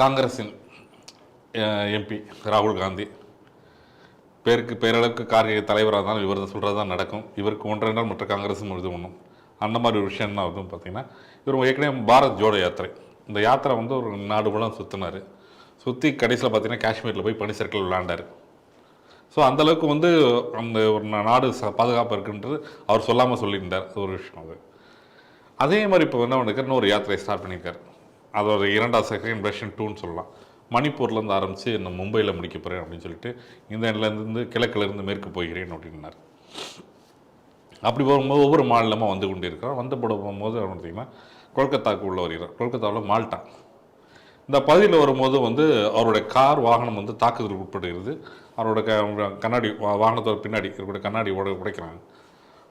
காங்கிரஸின் எம்பி ராகுல் காந்தி. பேருக்கு பேரளவுக்கு காரிய தலைவராக இருந்தாலும் இவர் சொல்கிறது தான் நடக்கும். இவருக்கு ஒன்றென்றால் மற்ற காங்கிரஸும் இது ஒன்றும் அந்த மாதிரி ஒரு விஷயம் தான் வந்து பார்த்தீங்கன்னா இவர் ஏற்கனவே பாரத் ஜோடோ யாத்திரை. இந்த யாத்திரை வந்து ஒரு நாடு ஃபுல்லாக சுற்றினார் சுற்றி கடைசியில் பார்த்தீங்கன்னா காஷ்மீரில் போய் பனி சர்க்கிள் விளாண்டார் ஸோ அந்தளவுக்கு வந்து அந்த ஒரு நாடு ச பாதுகாப்பு இருக்குன்றது அவர் சொல்லாமல் சொல்லியிருந்தார். ஒரு விஷயம் அது. அதே மாதிரி இப்போ என்ன பண்ணிருக்காரு? இன்னொரு யாத்திரை ஸ்டார்ட் பண்ணியிருக்காரு. அதோட இரண்டாவது செகண்ட் வெர்ஷன் டூன்னு சொல்லலாம். மணிப்பூர்லேருந்து ஆரம்பித்து நான் மும்பையில் முடிக்க போகிறேன் அப்படின்னு சொல்லிட்டு இந்த இடத்துலேருந்து கிழக்கிலேருந்து மேற்கு போகிறேன் அப்படின்னார். அப்படி போகும்போது ஒவ்வொரு மாநிலமாக வந்து கொண்டு இருக்கிறோம் வந்து போட போகும்போது பார்த்தீங்கன்னா கொல்கத்தாவுக்கு உள்ள வருகிறார். கொல்கத்தாவில் மால்டா. இந்த பகுதியில் வரும்போது வந்து அவருடைய கார் வாகனம் வந்து தாக்குதலுக்கு உட்படுகிறது. அவரோட க கண்ணாடி வாகனத்தோட பின்னாடி இருக்கக்கூடிய கண்ணாடி உட உடைக்கிறாங்க.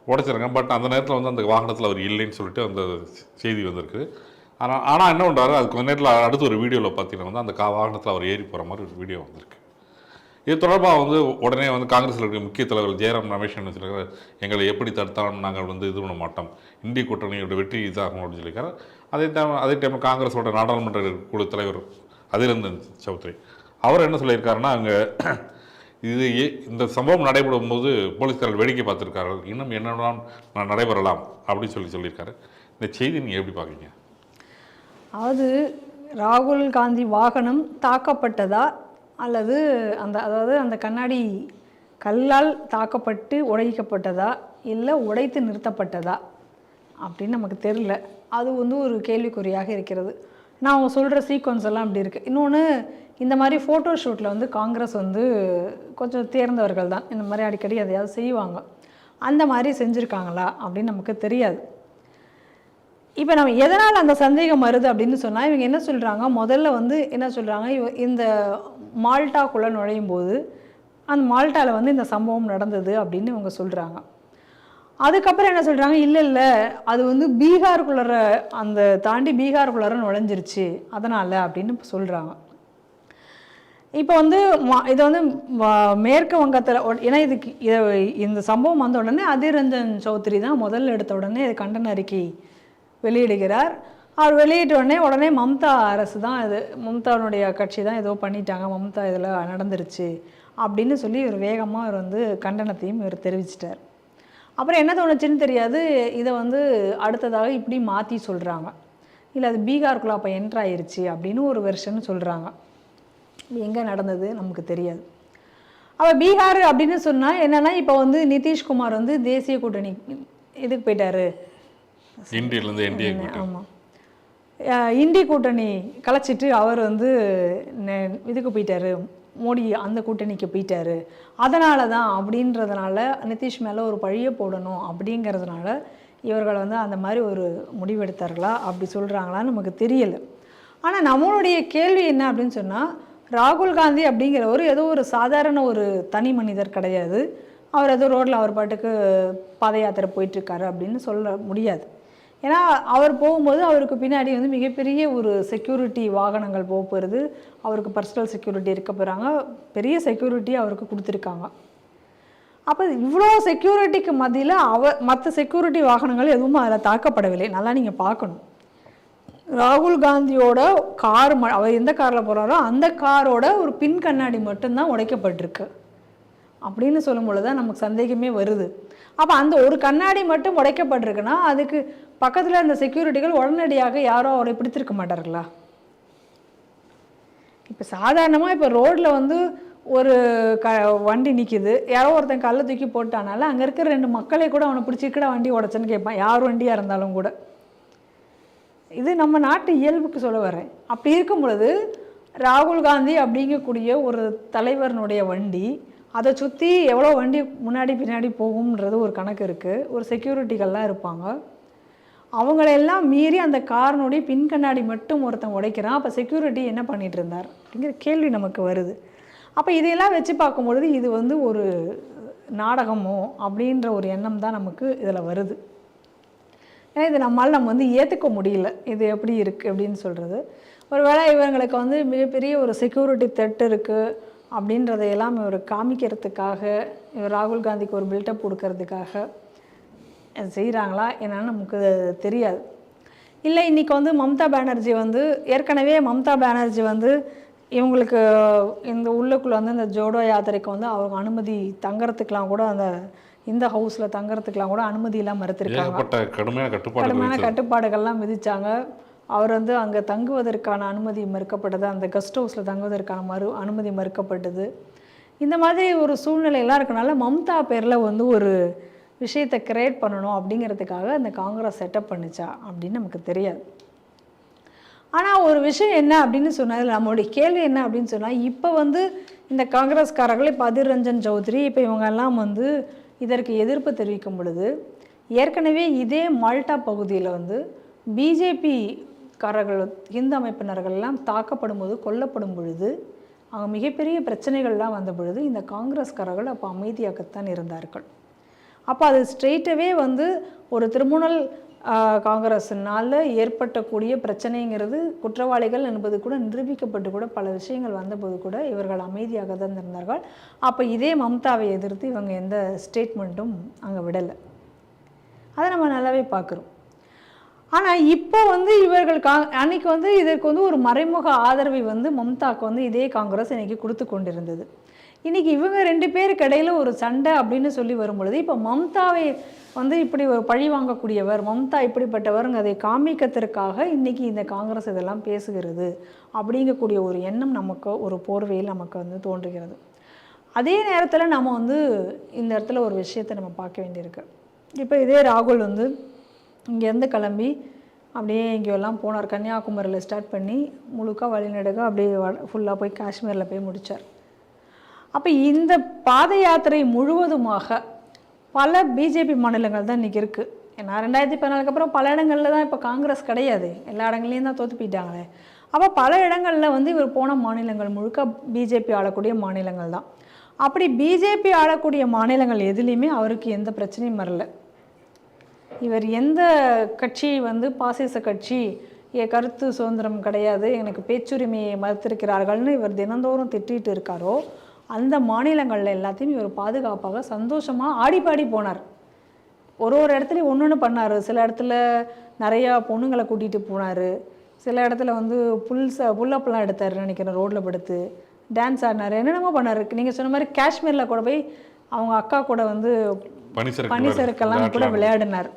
உடைச்சிருங்க பட் அந்த நேரத்தில் வந்து அந்த வாகனத்தில் அவர் இல்லைன்னு சொல்லிட்டு அந்த செய்தி வந்திருக்கு ஆனால் ஆனால் என்ன பண்ணுறாரு அது கொஞ்ச நேரத்தில் அடுத்து ஒரு வீடியோவில் பார்த்தீங்கன்னா வந்து அந்த கா வாகனத்தில் அவர் ஏறி போகிற மாதிரி ஒரு வீடியோ வந்திருக்கு. இது தொடர்பாக வந்து உடனே வந்து காங்கிரஸில் இருக்கிற முக்கிய தலைவர் ஜெயராம் ரமேஷ் என்ன சொல்லியிருக்காரு எங்களை எப்படி தடுத்தாலும் நாங்கள் வந்து இது பண்ண மாட்டோம். இந்திய கூட்டணியோட வெற்றி இதாகும் அப்படின்னு சொல்லியிருக்காரு. அதே டைம் அதே டைம் காங்கிரஸோட நாடாளுமன்ற குழு தலைவர் அதிரந்தன் சௌத்ரி. அவர் என்ன சொல்லியிருக்காருன்னா அங்கே இது இந்த சம்பவம் நடைபெறும் போது போலீஸ்காரர்கள் வேடிக்கை பார்த்துருக்கார்கள் இன்னும் என்னெல்லாம் நான் நடைபெறலாம் அப்படின்னு சொல்லி சொல்லியிருக்காரு. இந்த செய்தி நீங்கள் எப்படி பார்க்குறீங்க? அதாவது ராகுல் காந்தி வாகனம் தாக்கப்பட்டதா? அல்லது அந்த அதாவது அந்த கண்ணாடி கல்லால் தாக்கப்பட்டு உடைக்கப்பட்டதா? இல்லை உடைத்து நிறுத்தப்பட்டதா? அப்படின்னு நமக்கு தெரில அது வந்து ஒரு கேள்விக்குறியாக இருக்கிறது. நான் அவங்க சொல்கிற சீக்வன்ஸ் எல்லாம் அப்படி இருக்குது இன்னொன்று இந்த மாதிரி ஃபோட்டோ ஷூட்டில் வந்து காங்கிரஸ் வந்து கொஞ்சம் தேர்ந்தவர்கள் தான். இந்த மாதிரி அடிக்கடி எதையாவது செய்வாங்க. அந்த மாதிரி செஞ்சுருக்காங்களா? அப்படின்னு நமக்கு தெரியாது. இப்போ நம்ம எதனால் அந்த சந்தேகம் வருது அப்படின்னு சொன்னால் இவங்க என்ன சொல்கிறாங்க முதல்ல வந்து என்ன சொல்கிறாங்க இவ இந்த மால்டாக்குள்ளே நுழையும் போது அந்த மால்ட்டாவில் வந்து இந்த சம்பவம் நடந்தது அப்படின்னு இவங்க சொல்கிறாங்க அதுக்கப்புறம் என்ன சொல்கிறாங்க இல்லை இல்லை அது வந்து பீகாருக்குள்ளார அந்த தாண்டி பீகாருக்குள்ளார நுழைஞ்சிருச்சு. அதனால் அப்படின்னு சொல்கிறாங்க இப்போ வந்து இதை இது வந்து மேற்கு வங்கத்தில் ஒ- ஏன்னா இதுக்கு இத- இந்த சம்பவம் வந்த உடனே அதிர் ரஞ்சன் சௌத்ரி தான் முதல்ல எடுத்த உடனே இது கண்டன அறிக்கை. வெளியிடுகிறார். அவர் வெளியிட்ட உடனே உடனே மம்தா அரசு தான் இது. மம்தாவுடைய கட்சி தான் ஏதோ பண்ணிட்டாங்க. மம்தா இதில் நடந்துருச்சு அப்படின்னு சொல்லி இவர் வேகமாக இவர் வந்து கண்டனத்தையும் இவர் தெரிவிச்சிட்டார். அப்புறம் என்ன தோணுச்சுன்னு தெரியாது. இதை வந்து அடுத்ததாக இப்படி மாற்றி சொல்கிறாங்க இல்லை அது பீகாருக்குள்ள அப்போ என்ட்ராயிருச்சு அப்படின்னு ஒரு வெர்ஷன் சொல்கிறாங்க எங்கே நடந்தது நமக்கு தெரியாது. அப்போ பீகார் அப்படின்னு சொன்னால் என்னன்னா இப்போ வந்து நிதிஷ்குமார் வந்து தேசிய கூட்டணி இதுக்கு போயிட்டாரு. இந்தியிலேருந்து என்டிஏ ஆமாம் இந்தி கூட்டணி. கலைச்சிட்டு அவர் வந்து இதுக்கு போயிட்டாரு. மோடி அந்த கூட்டணிக்கு போயிட்டாரு. அதனால தான் அப்படின்றதுனால நிதிஷ் மேலே ஒரு பழிய போடணும் அப்படிங்கிறதுனால இவர்கள் வந்து அந்த மாதிரி ஒரு முடிவெடுத்தார்களா? அப்படி சொல்கிறாங்களான்னு நமக்கு தெரியல. ஆனால் நம்மளுடைய கேள்வி என்ன அப்படின்னு சொன்னால் ராகுல் காந்தி அப்படிங்கிறவர் ஏதோ ஒரு சாதாரண ஒரு தனி மனிதர் கிடையாது. அவர் ஏதோ ரோட்டில் அவர் பாட்டுக்கு பாத யாத்திரை போயிட்டுருக்காரு அப்படின்னு சொல்ல முடியாது. ஏன்னா அவர் போகும்போது அவருக்கு பின்னாடி வந்து மிகப்பெரிய ஒரு செக்யூரிட்டி வாகனங்கள் போக போகிறது அவருக்கு பர்சனல் செக்யூரிட்டி இருக்க போகிறாங்க பெரிய செக்யூரிட்டி அவருக்கு கொடுத்துருக்காங்க. அப்போ இவ்வளோ செக்யூரிட்டிக்கு மத்தியில் அவ மற்ற செக்யூரிட்டி வாகனங்கள் எதுவும் அதில் தாக்கப்படவில்லை. நல்லா நீங்கள் பார்க்கணும். ராகுல் காந்தியோட கார் ம அவர் எந்த காரில் போகிறாரோ அந்த காரோட ஒரு பின் கண்ணாடி மட்டும்தான் உடைக்கப்பட்டிருக்கு. அப்படின்னு சொல்லும் பொழுது தான் நமக்கு சந்தேகமே வருது. அப்போ அந்த ஒரு கண்ணாடி மட்டும் உடைக்கப்பட்டிருக்குன்னா அதுக்கு பக்கத்தில் அந்த செக்யூரிட்டிகள் உடனடியாக யாரோ அவரை பிடித்திருக்க மாட்டார்களா? இப்போ சாதாரணமாக இப்போ ரோட்டில் வந்து ஒரு க வண்டி நிற்கிது யாரோ ஒருத்தன் கல்லை தூக்கி போட்டானால அங்கே இருக்கிற ரெண்டு மக்களை கூட அவனை பிடிச்சிக்கிட்ட வண்டி உடச்சன்னு கேட்பான் யார் வண்டியாக இருந்தாலும் கூட. இது நம்ம நாட்டு இயல்புக்கு சொல்ல வரேன். அப்படி இருக்கும் பொழுது ராகுல் காந்தி அப்படிங்கக்கூடிய ஒரு தலைவரனுடைய வண்டி அதை சுற்றி எவ்வளோ வண்டி முன்னாடி பின்னாடி போகும்ன்றது ஒரு கணக்கு இருக்குது ஒரு செக்யூரிட்டிகள்லாம் இருப்பாங்க. அவங்களெல்லாம் மீறி அந்த காரனுடைய பின் கண்ணாடி மட்டும் ஒருத்தன் உடைக்கிறான். அப்போ செக்யூரிட்டி என்ன பண்ணிட்டு இருந்தார்? அப்படிங்கிற கேள்வி நமக்கு வருது. அப்போ இதையெல்லாம் வச்சு பார்க்கும்பொழுது இது வந்து ஒரு நாடகமோ அப்படின்ற ஒரு எண்ணம் தான் நமக்கு இதில் வருது. ஏன்னா இது நம்மால் நம்ம வந்து ஏற்றுக்க முடியல. இது எப்படி இருக்குது அப்படின்னு சொல்கிறது ஒருவேளை இவங்களுக்கு வந்து மிகப்பெரிய ஒரு செக்யூரிட்டி த்ரெட் இருக்குது அப்படின்றதையெல்லாம் இவர் காமிக்கிறதுக்காக இவர் ராகுல் காந்திக்கு ஒரு பில்டப் கொடுக்கறதுக்காக செய்கிறாங்களா என்னன்னு நமக்கு தெரியாது. இல்லை இன்னைக்கு வந்து மம்தா பானர்ஜி வந்து ஏற்கனவே மம்தா பானர்ஜி வந்து இவங்களுக்கு இந்த உள்ளுக்குள்ள வந்து இந்த ஜோடோ யாத்திரைக்கு வந்து அவங்க அனுமதி தங்கறதுக்கெலாம் கூட அந்த இந்த ஹவுஸில் தங்கறதுக்கெலாம் கூட அனுமதியெல்லாம் மறுத்திருக்காங்க. கடுமையான. கட்டுப்பாடுகள்லாம் விதிச்சாங்க. அவர் வந்து அங்கே தங்குவதற்கான அனுமதி மறுக்கப்பட்டது. அந்த கெஸ்ட் ஹவுஸில் தங்குவதற்கான மறு அனுமதி மறுக்கப்பட்டது. இந்த மாதிரி ஒரு சூழ்நிலையெல்லாம் இருக்கனால மம்தா பேரில் வந்து ஒரு விஷயத்தை கிரியேட் பண்ணணும் அப்படிங்கிறதுக்காக அந்த காங்கிரஸ் செட்டப் பண்ணுச்சா அப்படின்னு நமக்கு தெரியாது. ஆனால் ஒரு விஷயம் என்ன அப்படின்னு சொன்னால் நம்மளுடைய கேள்வி என்ன அப்படின்னு சொன்னால் இப்போ வந்து இந்த காங்கிரஸ்காரர்கள் இப்போ அதிர் ரஞ்சன் சௌத்ரி இப்போ இவங்கெல்லாம் வந்து இதற்கு எதிர்ப்பு தெரிவிக்கும் பொழுது ஏற்கனவே இதே மால்டா பகுதியில் வந்து பிஜேபி காரர்கள் இந்து அமைப்பினர்கள்லாம் தாக்கப்படும் போது கொல்லப்படும் பொழுது அவங்க மிகப்பெரிய பிரச்சனைகள்லாம் வந்த பொழுது இந்த காங்கிரஸ்காரர்கள் அப்போ அமைதியாகத்தான் இருந்தார்கள். அப்போ அது ஸ்ட்ரெயிட்டவே வந்து ஒரு திருமணல் காங்கிரஸ்னால ஏற்பட்டக்கூடிய பிரச்சனைங்கிறது குற்றவாளிகள் என்பது கூட நிரூபிக்கப்பட்டு கூட பல விஷயங்கள் வந்தபோது கூட இவர்கள் அமைதியாக தான் இருந்தார்கள். அப்போ இதே மம்தாவை எதிர்த்து இவங்க எந்த ஸ்டேட்மெண்ட்டும் அங்கே விடலை. அதை நம்ம நல்லாவே பார்க்குறோம். ஆனால் இப்போ வந்து இவர்கள் கா அன்னைக்கு வந்து இதற்கு வந்து ஒரு மறைமுக ஆதரவை வந்து மம்தாக்கு வந்து இதே காங்கிரஸ் இன்னைக்கு கொடுத்து கொண்டிருந்தது. இன்னைக்கு இவங்க ரெண்டு பேருக்கு இடையில ஒரு சண்டை அப்படின்னு சொல்லி வரும்பொழுது இப்போ மம்தாவை வந்து இப்படி ஒரு பழி வாங்கக்கூடியவர் மம்தா இப்படிப்பட்டவருங்க அதை காமிக்கத்திற்காக இன்றைக்கி இந்த காங்கிரஸ் இதெல்லாம் பேசுகிறது அப்படிங்கக்கூடிய ஒரு எண்ணம் நமக்கு ஒரு போர்வையில் நமக்கு வந்து தோன்றுகிறது. அதே நேரத்தில் நம்ம வந்து இந்த இடத்துல ஒரு விஷயத்தை நம்ம பார்க்க வேண்டியிருக்கு. இப்போ இதே ராகுல் வந்து இங்கேருந்து கிளம்பி அப்படியே எங்கேயெல்லாம் போனார். கன்னியாகுமரியில் ஸ்டார்ட் பண்ணி முழுக்க வழிநடுக அப்படியே ஃபுல்லாக போய் காஷ்மீரில் போய் முடித்தார் அப்போ இந்த பாத யாத்திரை முழுவதுமாக பல பிஜேபி மாநிலங்கள் தான் இன்றைக்கி இருக்குது ஏன்னா ரெண்டாயிரத்தி பதினாலுக்கு அப்புறம் பல இடங்களில் தான் இப்போ காங்கிரஸ் கிடையாது. எல்லா இடங்கள்லையும் தான் தோத்து போயிட்டாங்களே அப்போ பல இடங்களில் வந்து இவர் போன மாநிலங்கள் முழுக்க பிஜேபி ஆளக்கூடிய மாநிலங்கள் தான். அப்படி பிஜேபி ஆளக்கூடிய மாநிலங்கள் எதுலேயுமே அவருக்கு எந்த பிரச்சனையும் வரல. இவர் எந்த கட்சி வந்து பாசிச கட்சி? என் கருத்து சுதந்திரம் கிடையாது. எனக்கு பேச்சுரிமையை மறுத்திருக்கிறார்கள்னு இவர் தினந்தோறும் திட்டிட்டு இருக்காரோ அந்த மாநிலங்களில் எல்லாத்தையும் இவர் பாதுகாப்பாக சந்தோஷமாக ஆடி பாடி போனார். ஒரு ஒரு இடத்துலையும் ஒன்று ஒன்று பண்ணார். சில இடத்துல நிறையா பொண்ணுங்களை கூட்டிகிட்டு போனார். சில இடத்துல வந்து புல்ஸ் புல்லப்லாம் எடுத்தார் நினைக்கிறேன் ரோட்டில் படுத்து. டான்ஸ் ஆடினார். என்னென்னமோ பண்ணார். நீங்கள் சொன்ன மாதிரி காஷ்மீரில் கூட போய் அவங்க அக்கா கூட வந்து பனிசறுக்கு பனி சறுக்கெல்லாம் கூட. விளையாடினார்.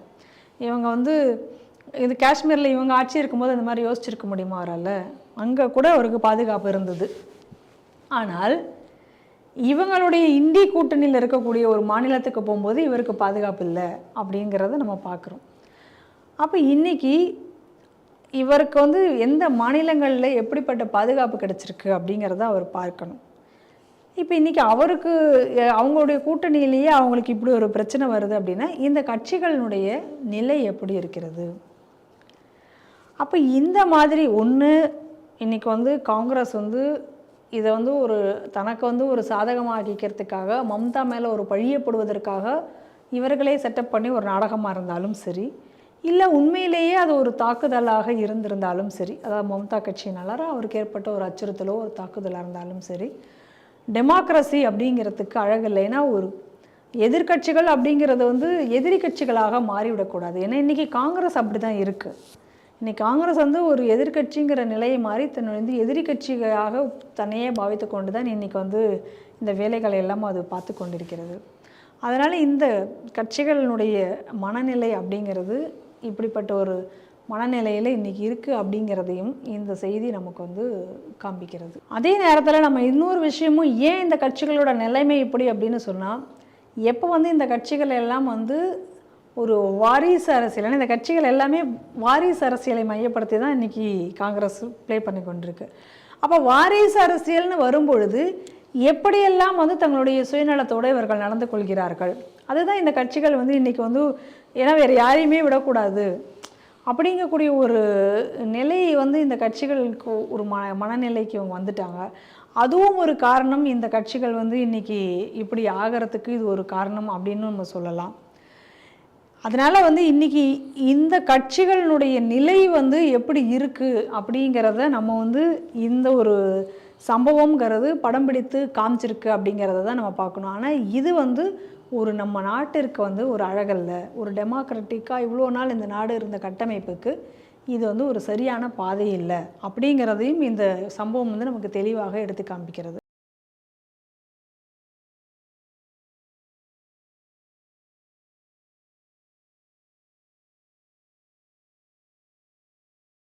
இவங்க வந்து இது காஷ்மீரில் இவங்க ஆட்சி இருக்கும்போது இந்த மாதிரி யோசிச்சிருக்க முடியுமா அவரால்? அங்கே கூட அவருக்கு பாதுகாப்பு இருந்தது. ஆனால் இவங்களுடைய இந்தி கூட்டணியில் இருக்கக்கூடிய ஒரு மாநிலத்துக்கு போகும்போது இவருக்கு பாதுகாப்பு இல்லை அப்படிங்கிறத நம்ம பார்க்குறோம் அப்போ இன்றைக்கி இவருக்கு வந்து எந்த மாநிலங்களில் எப்படிப்பட்ட பாதுகாப்பு கிடச்சிருக்கு அப்படிங்கிறத அவர் பார்க்கணும். இப்போ இன்றைக்கி அவருக்கு அவங்களுடைய கூட்டணியிலேயே அவங்களுக்கு இப்படி ஒரு பிரச்சனை வருது அப்படின்னா இந்த கட்சிகளினுடைய நிலை எப்படி இருக்கிறது? அப்போ இந்த மாதிரி ஒன்று இன்னைக்கு வந்து காங்கிரஸ் வந்து இதை வந்து ஒரு தனக்கு வந்து ஒரு சாதகமாக்கிக்கிறதுக்காக மம்தா மேலே ஒரு பழியப்படுவதற்காக இவர்களே செட்டப் பண்ணி ஒரு நாடகமாக இருந்தாலும் சரி இல்லை உண்மையிலேயே அது ஒரு தாக்குதலாக இருந்திருந்தாலும் சரி அதாவது மம்தா கட்சியினால அவருக்கு ஏற்பட்ட ஒரு அச்சுறுத்தலோ ஒரு தாக்குதலாக இருந்தாலும் சரி டெமோக்ரஸி அப்படிங்கிறதுக்கு அழகில்லை ஏன்னா ஒரு எதிர்க்கட்சிகள் அப்படிங்கிறது வந்து எதிரி கட்சிகளாக மாறிவிடக்கூடாது. ஏன்னா இன்றைக்கி காங்கிரஸ் அப்படி தான் இருக்குது இன்றைக்கி காங்கிரஸ் வந்து ஒரு எதிர்க்கட்சிங்கிற நிலையை மாறி தன்னை வந்து எதிரி கட்சிகளாக தன்னையே பாவித்து கொண்டு தான் இன்னைக்கு வந்து இந்த வேலைகளை எல்லாம் அது பார்த்து கொண்டிருக்கிறது. அதனால் இந்த கட்சிகளினுடைய மனநிலை அப்படிங்கிறது இப்படிப்பட்ட ஒரு மனநிலையில் இன்றைக்கி இருக்குது அப்படிங்கிறதையும் இந்த செய்தி நமக்கு வந்து காண்பிக்கிறது. அதே நேரத்தில் நம்ம இன்னொரு விஷயமும் ஏன் இந்த கட்சிகளோட நிலைமை இப்படி அப்படின்னு சொன்னால் எப்போ வந்து இந்த கட்சிகள் எல்லாம் வந்து ஒரு வாரிசு அரசியல் இந்த கட்சிகள் எல்லாமே வாரிசு அரசியலை மையப்படுத்தி தான் இன்றைக்கி காங்கிரஸ் ப்ளே பண்ணி கொண்டிருக்கு. அப்போ வாரிசு அரசியல்னு வரும்பொழுது எப்படியெல்லாம் வந்து தங்களுடைய சுயநலத்தோடு இவர்கள் நடந்து கொள்கிறார்கள்? அதுதான் இந்த கட்சிகள் வந்து இன்றைக்கி வந்து ஏன்னா வேறு யாரையுமே விடக்கூடாது. அப்படிங்கக்கூடிய ஒரு நிலை வந்து இந்த கட்சிகளுக்கு ஒரு மன மனநிலைக்கு இவங்க வந்துட்டாங்க. அதுவும் ஒரு காரணம் இந்த கட்சிகள் வந்து இன்னைக்கு இப்படி ஆகிறதுக்கு இது ஒரு காரணம் அப்படின்னு நம்ம சொல்லலாம். அதனால் வந்து இன்னைக்கு இந்த கட்சிகளினுடைய நிலை வந்து எப்படி இருக்குது அப்படிங்கிறத நம்ம வந்து இந்த ஒரு சம்பவங்கிறது படம் பிடித்து காமிச்சிருக்கு அப்படிங்கிறத தான் நம்ம பார்க்கணும். ஆனால் இது வந்து ஒரு நம்ம நாட்டிற்கு வந்து ஒரு அழகல்ல ஒரு டெமோக்ராட்டிக்காக இவ்வளோ நாள் இந்த நாடு இருந்த கட்டமைப்புக்கு இது வந்து ஒரு சரியான பாதை இல்லை அப்படிங்கிறதையும் இந்த சம்பவம் வந்து நமக்கு தெளிவாக எடுத்து காமிக்கிறது.